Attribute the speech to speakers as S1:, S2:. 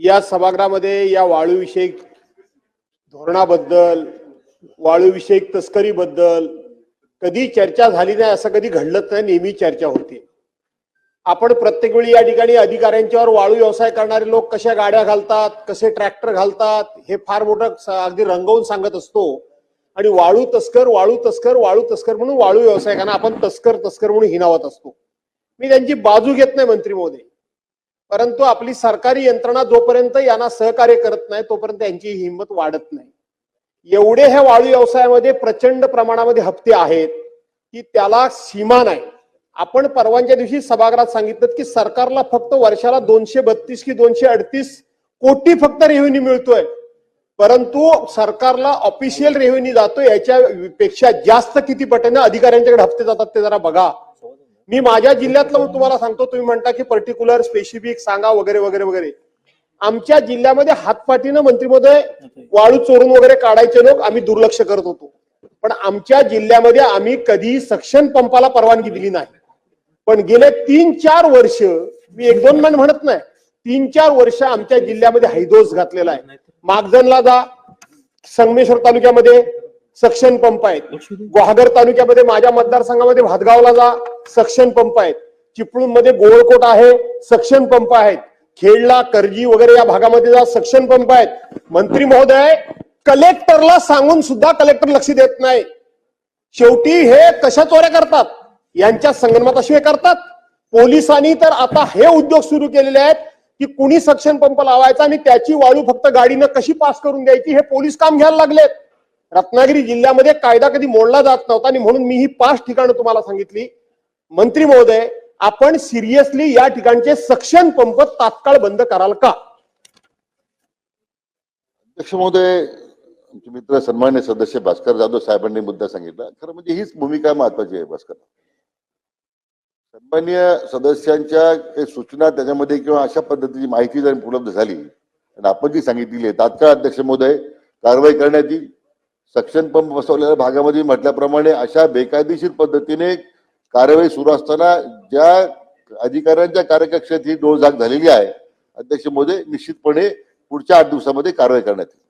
S1: या सभागृहामध्ये या वाळूविषयक धोरणाबद्दल वाळूविषयक तस्करीबद्दल कधी चर्चा झाली नाही असं कधी घडलंच नाही नेहमी चर्चा होते. आपण प्रत्येक वेळी या ठिकाणी अधिकाऱ्यांच्यावर वाळू व्यवसाय करणारे लोक कशा गाड्या घालतात कसे ट्रॅक्टर घालतात हे फार मोठं अगदी रंगवून सांगत असतो. आणि वाळू तस्कर वाळू तस्कर वाळू तस्कर म्हणून वाळू व्यावसायिकांना आपण तस्कर तस्कर म्हणून हिनावत असतो. मी त्यांची बाजू घेत नाही मंत्री मोदी. परंतु आपली सरकारी यंत्रणा जोपर्यंत यांना सहकार्य करत नाही तोपर्यंत यांची हिंमत वाढत नाही. एवढे ह्या वाळू व्यवसायामध्ये प्रचंड प्रमाणामध्ये हप्ते आहेत की त्याला सीमा नाही. आपण परवानच्या दिवशी सभागृहात सांगितलं की सरकारला फक्त वर्षाला दोनशे बत्तीस की दोनशे अडतीस कोटी फक्त रेव्हेन्यू मिळतोय. परंतु सरकारला ऑफिशियल रेव्हेन्यू जातो याच्या पेक्षा जास्त किती पटीने अधिकाऱ्यांच्याकडे हप्ते जातात ते जरा बघा. मी माझ्या जिल्ह्यातलं तुम्हाला सांगतो तुम्ही म्हणता की पर्टिक्युलर स्पेसिफिक सांगा वगैरे वगैरे वगैरे. आमच्या जिल्ह्यामध्ये हातपाटीनं मंत्रीमध्ये वाळू चोरून वगैरे काढायचे लोक आम्ही दुर्लक्ष करत होतो. पण आमच्या जिल्ह्यामध्ये आम्ही कधी सक्शन पंपाला परवानगी दिली नाही. पण गेले तीन चार वर्ष मी एक दोन महिने म्हणत नाही तीन चार वर्ष आमच्या जिल्ह्यामध्ये हैदोस घातलेला आहे. मागजनला जा संगमेश्वर तालुक्यामध्ये सक्शन पंप आहेत. गुहागर तालुक्यामध्ये माझ्या मतदारसंघामध्ये भातगावला जा सक्शन पंप आहेत. चिपळूणमध्ये गोळकोट आहे सक्शन पंप आहेत. खेडला करजी वगैरे या भागामध्ये जा सक्शन पंप आहेत. मंत्री महोदय कलेक्टरला सांगून सुद्धा कलेक्टर लक्ष देत नाही. शेवटी हे कशा चोऱ्या करतात? यांच्या संगणमताशिवाय करतात? पोलिसांनी तर आता हे उद्योग सुरू केलेले आहेत की कुणी सक्शन पंप लावायचा आणि त्याची वाळू फक्त गाडीनं कशी पास करून द्यायची हे पोलीस काम घ्यायला लागलेत. रत्नागिरी जिल्ह्यामध्ये कायदा कधी मोडला जात नव्हता आणि म्हणून मी ही पाच ठिकाणं तुम्हाला सांगितली. मंत्री महोदय आपण सिरियसली या ठिकाणचे सक्षम पंप तात्काळ बंद कराल का?
S2: अध्यक्ष महोदय आमचे मित्र सन्मान्य सदस्य भास्कर जाधव साहेबांनी मुद्दा सांगितला. खरं म्हणजे हीच भूमिका महत्वाची आहे भास्कर. सन्मान्य सदस्यांच्या काही सूचना त्याच्यामध्ये किंवा अशा पद्धतीची माहिती जर उपलब्ध झाली आणि आपण जी सांगितलेली आहे तात्काळ अध्यक्ष महोदय कारवाई करण्यात येईल. सक्शन पंप बसवलेल्या भागामध्ये म्हटल्याप्रमाणे अशा बेकायदेशीर पद्धतीने कारवाई सुरू असताना ज्या अधिकाऱ्यांच्या कार्यकक्षेत ही डोळझाक झालेली आहे अध्यक्ष मोदी निश्चितपणे पुढच्या आठ दिवसामध्ये कारवाई करण्यात येईल.